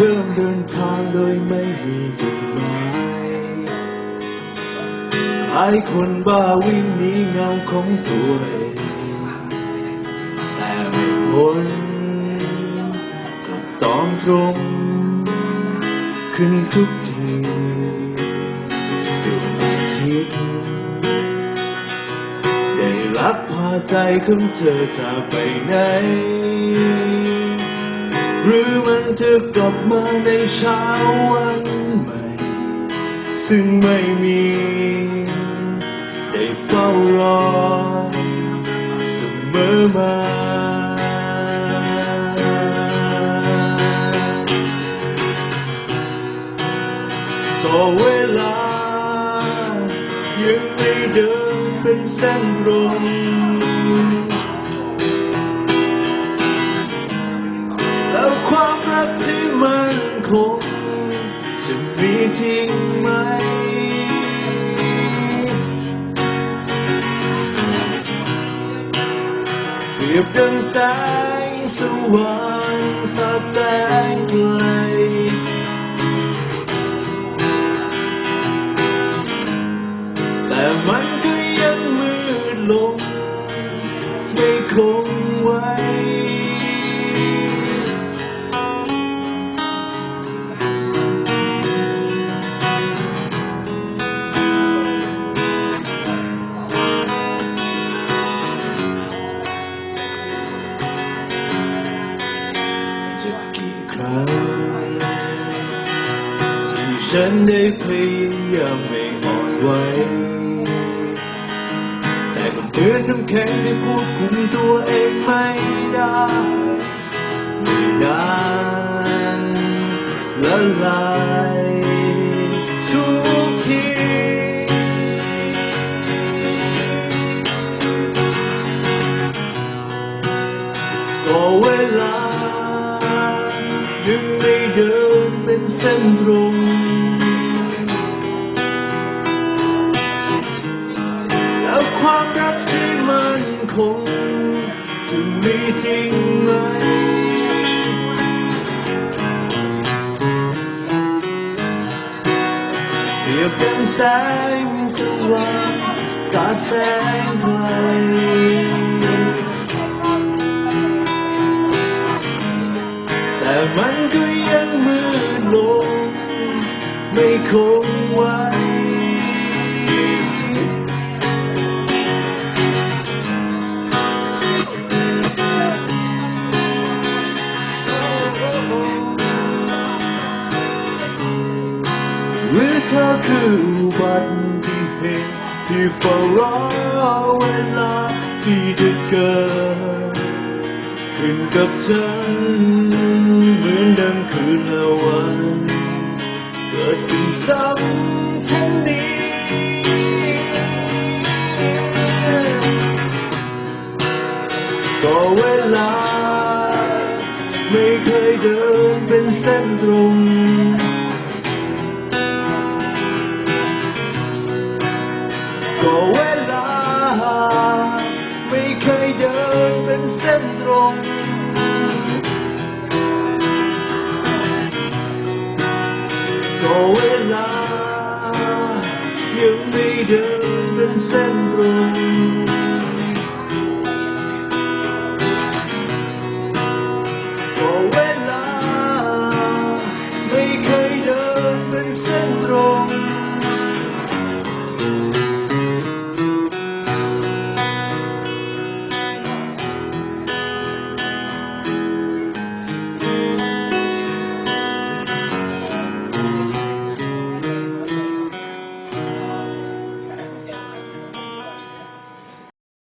เดินทางโดยไม่มีจุดหมายหลายคนบ้าวิ่งหนีเงาของตัวเองแต่ไม่พ้นกับตองตรงขึ้นทุกทีดวงอาทิตย์ได้รับพาใจของเธอจากไปไหน หรือมันจะกลับมาในเช้าวันใหม่ ซึ่งไม่มีได้เฝ้ารอเสมอมาต่อเวลา ยังไม่เดินเป็นเส้นตรง ไม่คงไว้ จะกี่ครั้งที่ฉันได้พยายามไม่อ่อนไหวแตือนน้ำแข็งที่ควบคุมตัวเองไม่ได้ไม่นานละลายทุกทีก็เวลายังไม่เดินเป็นเส้นตรง ความรักที่มันคงจะมีจริงไหมเปรียบเป็นแสงสว่างสาดแสงไกลแต่มันก็ยังมืดลง ไม่คง คืออุบัติเหตุที่เฝ้ารอเวลาที่จะเกิดขึ้นกับฉันเหมือนดังคืนละวันเกิดขึ้นซ้ำเช่นนี้ก็เวลา ไม่เคยเดินเป็นเส้นตรง เป็นเส้นตร